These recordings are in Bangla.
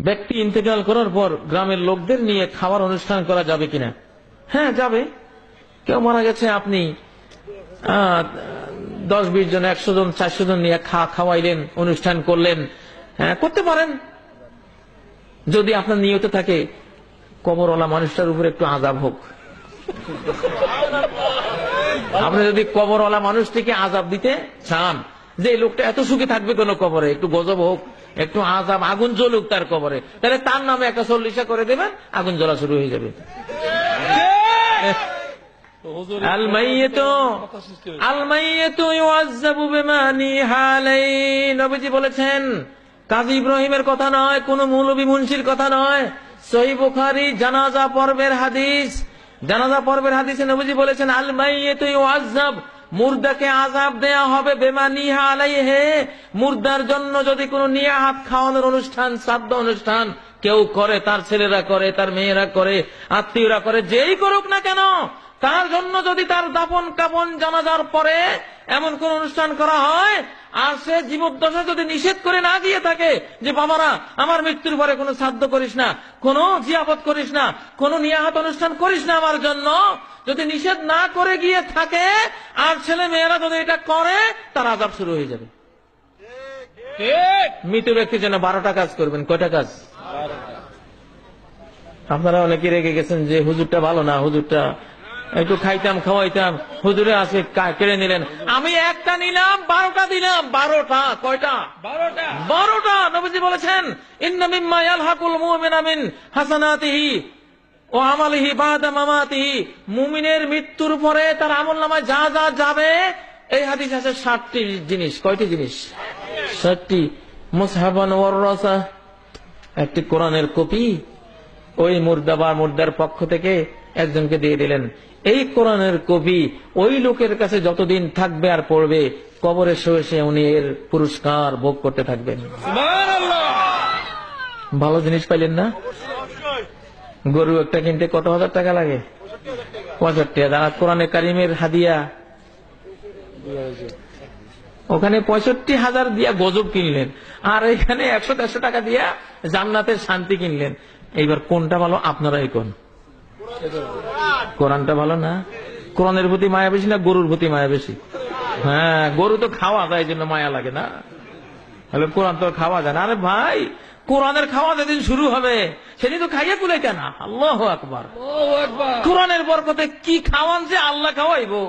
ব্যক্তি ইন্তেকাল করার পর গ্রামের লোকদের নিয়ে খাওয়ার অনুষ্ঠান করা যাবে কিনা? হ্যাঁ যাবে। কেউ মারা গেছে, আপনি দশ, বিশ জন, একশো জন, চারশো জন নিয়ে খা, খাওয়াইলেন, অনুষ্ঠান করলেন হ্যাঁ করতে পারেন। যদি আপনার নিয়ত থাকে, কবরওয়ালা মানুষটার উপর একটু আজাব হোক। আপনি যদি কবরওয়ালা মানুষটিকে আজাব দিতে চান, যে লোকটা এত সুখে থাকবে কোন কবরে, একটু গজব হোক। একটু আজাব আগুন জ্বলুক তার কবরে। তাহলে তার নামে একটা চল্লিশা করে দেবেন আগুন জ্বলা শুরু হয়ে যাবে। বলেছেন কাজী ইব্রাহিমের কথা নয় কোন মৌলবী মুন্সির কথা নয়। বুখারী জানাজা পর্বের হাদিস। জানাজা পর্বের হাদিসে নবীজি বলেছেন আল মাইয়াতু ইউআযাব মুর্দাকে আজাব দেয়া হবে বেমা নিহা আলাইহে। মুর্দার জন্য যদি কোনো নিয়াহাত খাওয়ানোর অনুষ্ঠান, শ্রাদ্ধ অনুষ্ঠান কেউ করে, তার ছেলেরা করে, তার মেয়েরা করে, আত্মীয়রা করে, যেই করুক না কেন, তার জন্য যদি তার দাপন কাপন জানাজার পরে এমন কোন অনুষ্ঠান করা হয় আর সে জীবদ্দশা যদি নিষেধ করে না দিয়ে থাকে যে, বাবারা, আমার মৃত্যুর পরে কোনো শ্রাদ্ধ করিস না, কোনো জিয়াপত করিস না, কোনো নিয়াহাত অনুষ্ঠান করিস না আমার জন্য, যদি নিষেধ না করে গিয়ে থাকে, আর ছেলে মেয়েরা যদি এটা করে, তার আজাব শুরু হয়ে যাবে। মৃত ব্যক্তির জন্য বারোটা কাজ করবেন, কয়টা কাজ? আপনারা অনেকে রেগে গেছেন যে, হুজুরটা ভালো না, হুজুরটা একটু খাইতাম খাওয়াইতাম। হুজুরে আসে কেড়ে নিলেন। আমি একটা নিলাম বারোটা দিলাম। বারোটা কয়টা? বারোটা। বারোটা নবীজি বলেছেন ইন্না মিম্মা ইয়ালহাকুল হাসানাতিহি ও আমালিহি বাদা মামাতিহি। মুমিনের মৃত্যুর পরে তার আমল নামায় যা যা যাবে এই হাদিস আছে ষাটটি জিনিস। কয়টি জিনিস? ষাটটি। মুসহাবান ওয়াররাসা একটি কোরআনের কপি। ওই মুর্দা বা মুর্দার পক্ষ থেকে একজনকে দিয়ে দিলেন। এই কোরআনের কবি ওই লোকের কাছে যতদিন থাকবে আর পড়বে কবরে শুয়ে উনি এর পুরস্কার ভোগ করতে থাকবেন। ভালো জিনিস পাইলেন না? গরু একটা কিনতে কত হাজার টাকা লাগে? পঁয়ষট্টি হাজার। আর কোরআনে কারিমের হাদিয়া? ওখানে পঁয়ষট্টি হাজার দিয়া গজব কিনলেন। আর এখানে একশো দেড়শো টাকা দিয়া জান্নাতের শান্তি কিনলেন। এইবার কোনটা ভালো আপনারাই কোন? কোরআনটা ভালো না? কোরআনের প্রতি মায়া বেশি না গরুর প্রতি মায়া বেশি? হ্যাঁ গরু তো খাওয়া যায় এই জন্য মায়া লাগে না। তাহলে কোরআন তো খাওয়া যায় না। আরে ভাই কোরআনের খাওয়া যেদিন শুরু হবে সেদিন তো খাইয়া কুলে কেন? আল্লাহ আকবার। কোরআনের বরকতে কি খাওয়ান যে আল্লাহ খাওয়াইবো?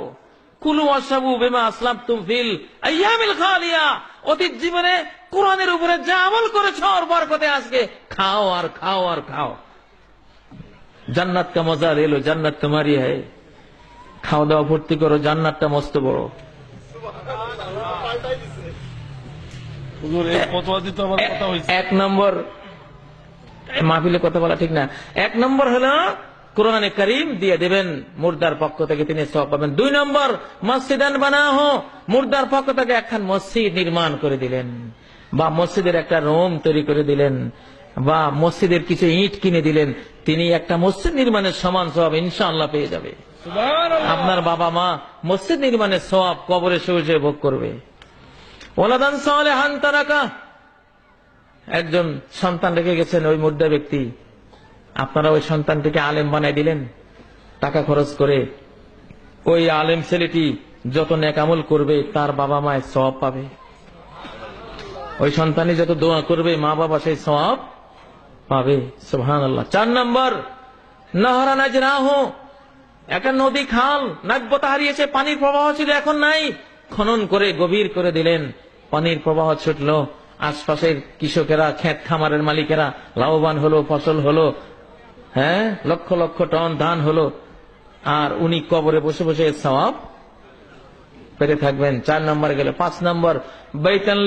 কুলু আসাবু বেমা আসলাম তুম ফিল আইয়ামিল খালিয়া। অতীত জীবনে কোরআনের উপরে যা আমল করেছ ওর বরকতে আজকে খাও আর খাও আর খাও। জান্নাত কা মজা এলো জান্নাত তোমারই হ্যায় খাওয়া দাওয়া ভর্তি করো জান্নাতটা মস্ত বড়। এক নম্বর মাহফিলে কথা বলা ঠিক না। এক নম্বর হলো কোরআনে করিম দিয়ে দেবেন মুর্দার পক্ষ থেকে তিনি সব পাবেন। দুই নম্বর মসজিদান বানাহ মুর্দার পক্ষ থেকে একখান মসজিদ নির্মাণ করে দিলেন। বা মসজিদের একটা রোম তৈরি করে দিলেন। বা মসজিদের কিছু ইট কিনে দিলেন তিনি একটা মসজিদ নির্মাণের সমান সব ইনশাআল্লাহ পেয়ে যাবে। আপনার বাবা মা মসজিদ নির্মাণের সব কবরে সহজে ভোগ করবে। ওলাদান সালেহান তারাকা। একজন সন্তান রেখে গেছেন ওই মুদ্রা ব্যক্তি। আপনারা ওই সন্তানটিকে আলেম বানাই দিলেন টাকা খরচ করে ওই আলেম ছেলেটি যত নেকামল করবে তার বাবা মায়ের সব পাবে। ওই সন্তানই যত দোয়া করবে মা বাবা সেই সব পাবে সুহান আল্লাহ চার নম্বর, নহরা নাজরাহ, একটা নদী খাল নাব্যতা হারিয়েছে, পানির প্রবাহ ছিল, এখন নাই। খনন করে, গভীর করে দিলেন। পানির প্রবাহ ছুটল, আশপাশের কৃষকেরা, ক্ষেত খামারের মালিকেরা, লাভবান হলো, ফসল হলো হ্যাঁ লক্ষ লক্ষ টন ধান হলো। আর উনি কবরে বসে বসে সওয়াব পেরে থাকবেন। চার নম্বর গেলে পাঁচ নম্বর বৈতন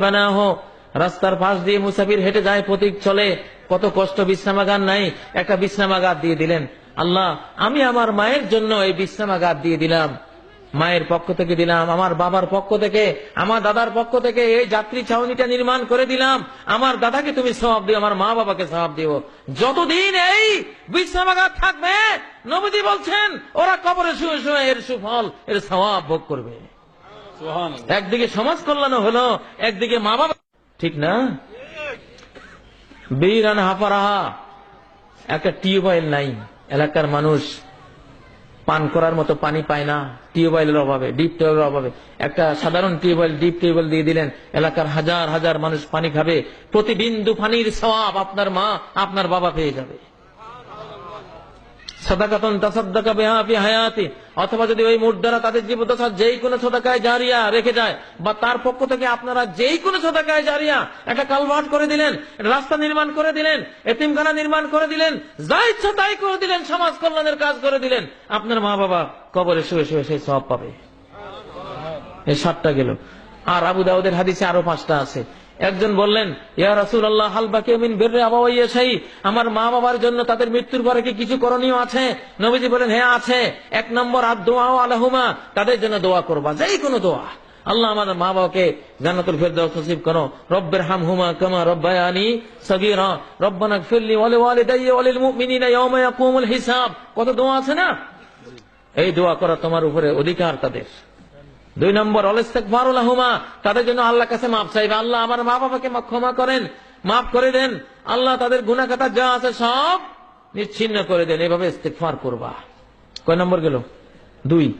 বানাহ রাস্তার পাশ দিয়ে মুসাফির হেঁটে যায় প্রতীক চলে। কত কষ্ট বিশ্রামাগার নাই। একটা বিশ্রামাগার দিয়ে দিলেন। আল্লাহ আমি আমার মায়ের জন্য এই বিশ্রামাগার দিয়ে দিলাম। মায়ের পক্ষ থেকে দিলাম আমার বাবার পক্ষ থেকে আমার দাদার পক্ষ থেকে এই যাত্রী ছাউনিটা নির্মাণ করে দিলাম। আমার দাদাকে তুমি সবাব দিও আমার মা বাবাকে সবাব দিও। যতদিন এই বিশ্রামাগার থাকবে নবীজি বলছেন ওরা কবরে শুয়ে শুয়ে এর সুফল এর সবাব ভোগ করবে। একদিকে সমাজ কল্যাণ হলো একদিকে মা বাবা ঠিক না? বেইরান হাফারাহা। একটা টিউবওয়েল নাই। এলাকার মানুষ পান করার মতো পানি পায় না। টিউবওয়েলের অভাবে, ডিপ টিউবওয়েলের অভাবে। একটা সাধারণ টিউবওয়েল, ডিপ টিউবওয়েল দিয়ে দিলেন, এলাকার হাজার হাজার মানুষ পানি খাবে। প্রতি বিন্দু পানির সওয়াব আপনার মা, আপনার বাবা পেয়ে যাবে। সদাকাতন তাসাদ্দাকা ফি হায়াতি, অথবা যদি ওই মুদ্রা তাদের জীবদশা যেই কোনো সদাকায় জারিয়া রেখে যায়, বা তার পক্ষ থেকে আপনারা যেই সদাকায় জারিয়া একটা কালভার্ট করে দিলেন রাস্তা নির্মাণ করে দিলেন, এতিমখানা নির্মাণ করে দিলেন, যা ইচ্ছা তাই করে দিলেন, সমাজ কল্যাণের কাজ করে দিলেন, আপনার মা বাবা কবরে শুয়ে শুয়ে সেই সব পাবে। এই সাতটা গেল। আর আবু দাউদের হাদিসে আরও পাঁচটা আছে। একজন বললেন, ইয়া রাসুল আল্লাহ হালবাকে মিন বেররে আবাইয়া আমার মা বাবার জন্য তাদের মৃত্যুর পরে কি কিছু করণীয় আছে? নবীজি বলেন হ্যাঁ আছে। এক নম্বর, আর দোয়া আলাহুমা। তাদের জন্য দোয়া করবা যেই কোনো দোয়া। আল্লাহ আমাদের মা বাবাকে জান্নাতুল ফেরদাউস নসিব করো। রব্বের হাম হুমা কামা রব্বায়ানি সগীরা। রব্বানা ফিরলি ওয়ালি ওয়ালিদাইয়া ওয়ালিল মুমিনিনা ইয়াওমা ইয়াকুমুল হিসাব। কত দোয়া আছে না? এই দোয়া করা তোমার উপরে অধিকার তাদের। দুই নম্বর অলেস্তেকবারুল্লাহুমা তাদের জন্য আল্লাহ কাছে মাপ চাইবে। আল্লাহ আমার মা বাবাকে ক্ষমা করেন, মাফ করে দেন। আল্লাহ তাদের গুণাখাতা যা আছে সব নিচ্ছিন্ন করে দেন। এভাবে ইস্তেকফার করবা। কয় নম্বর গেল? দুই।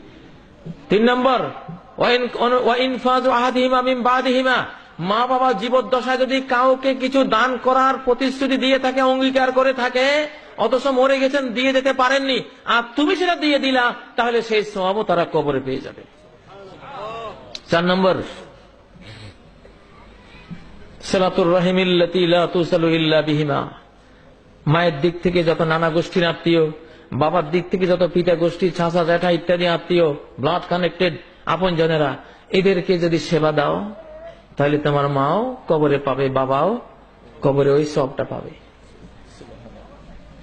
তিন নম্বর মা বাবা জীবদ্দশায় যদি কাউকে কিছু দান করার প্রতিশ্রুতি দিয়ে থাকে, অঙ্গীকার করে থাকে, অথচ মরে গেছেন, দিয়ে যেতে পারেননি, আর তুমি সেটা দিয়ে দিলা, তাহলে সেই সবও তারা কবরে পেয়ে যাবে। চার নম্বর। সালাতুর বিহিমা। মায়ের দিক থেকে যত নানা গোষ্ঠীর আত্মীয়, বাবার দিক থেকে যত পিতা গোষ্ঠী ছাঁচা জ্যাঠা ইত্যাদি আত্মীয় ব্লাড কানেক্টেড আপন জনেরা, এদেরকে যদি সেবা দাও, তাহলে তোমার মাও কবরে পাবে, বাবাও কবরে ওই সবটা পাবে।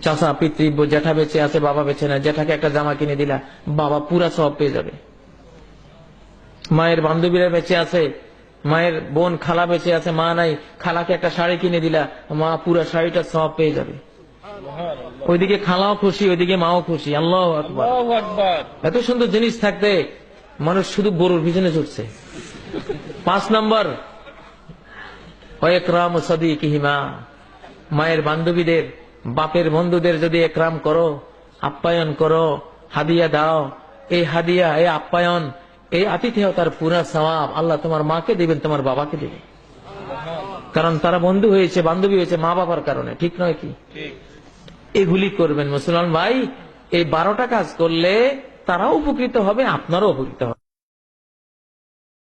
চাষা পিতৃ, জ্যাঠা বেঁচে আছে, বাবা বেঁচে না জ্যাঠাকে একটা জামা কিনে দিলা, বাবা পুরা সব পেয়ে যাবে। মায়ের বান্ধবীরা বেঁচে আছে মায়ের বোন খালা বেঁচে আছে মা নাই খালাকে একটা শাড়ি কিনে দিলা মা পুরা শাড়িটা সব পেয়ে যাবে। ওইদিকে খালাও খুশি ওইদিকে মাও খুশি আল্লাহ আকবার। এত সুন্দর জিনিস থাকতে মানুষ শুধু গরুর পিছনে ছুটছে। পাঁচ নম্বর একরাম সদি কিহিমা মায়ের বান্ধবীদের বাপের বন্ধুদের যদি একরাম করো আপ্যায়ন করো হাদিয়া দাও এই হাদিয়া এই আপ্যায়ন এই আতিথেয়তার পুরা সবাব আল্লাহ তোমার মাকে দেবেন তোমার বাবাকে দেবেন। কারণ তারা বন্ধু হয়েছে বান্ধবী হয়েছে মা বাবার কারণে ঠিক নয় কি? এগুলি করবেন মুসলমান ভাই এই বারোটা কাজ করলে তারাও উপকৃত হবে আপনারও উপকৃত হবে।